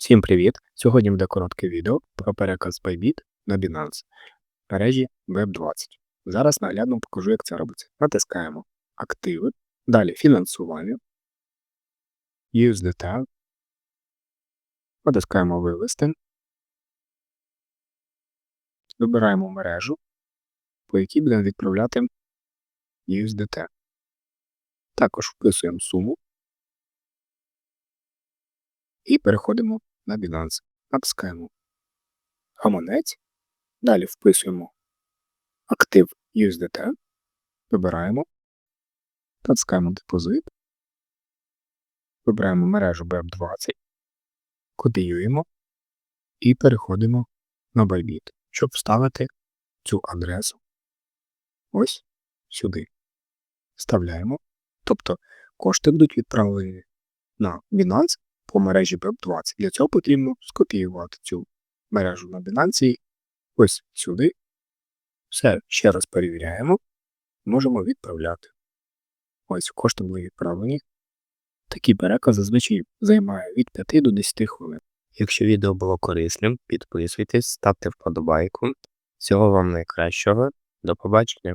Всім привіт! Сьогодні буде коротке відео про переказ Bybit на Binance мережі Web20. Зараз наглядно покажу, як це робиться. Натискаємо Активи, далі фінансування, USDT, натискаємо Вивести, вибираємо мережу, по якій будемо відправляти USDT. Також вписуємо суму і переходимо на Binance. Натискаємо гаманець, далі вписуємо. Актив USDT, вибираємо, натискаємо депозит, вибираємо мережу BEP20, копіюємо. І переходимо на Bybit, щоб вставити цю адресу. Ось сюди. Вставляємо. Тобто кошти будуть відправлені на Binance по мережі BEP20. Для цього потрібно скопіювати цю мережу на Binance ось сюди. Все, ще раз перевіряємо. Можемо відправляти. Ось кошти були відправлені. Такий переказ зазвичай займає від 5 до 10 хвилин. Якщо відео було корисним, підписуйтесь, ставте вподобайку. Всього вам найкращого. До побачення.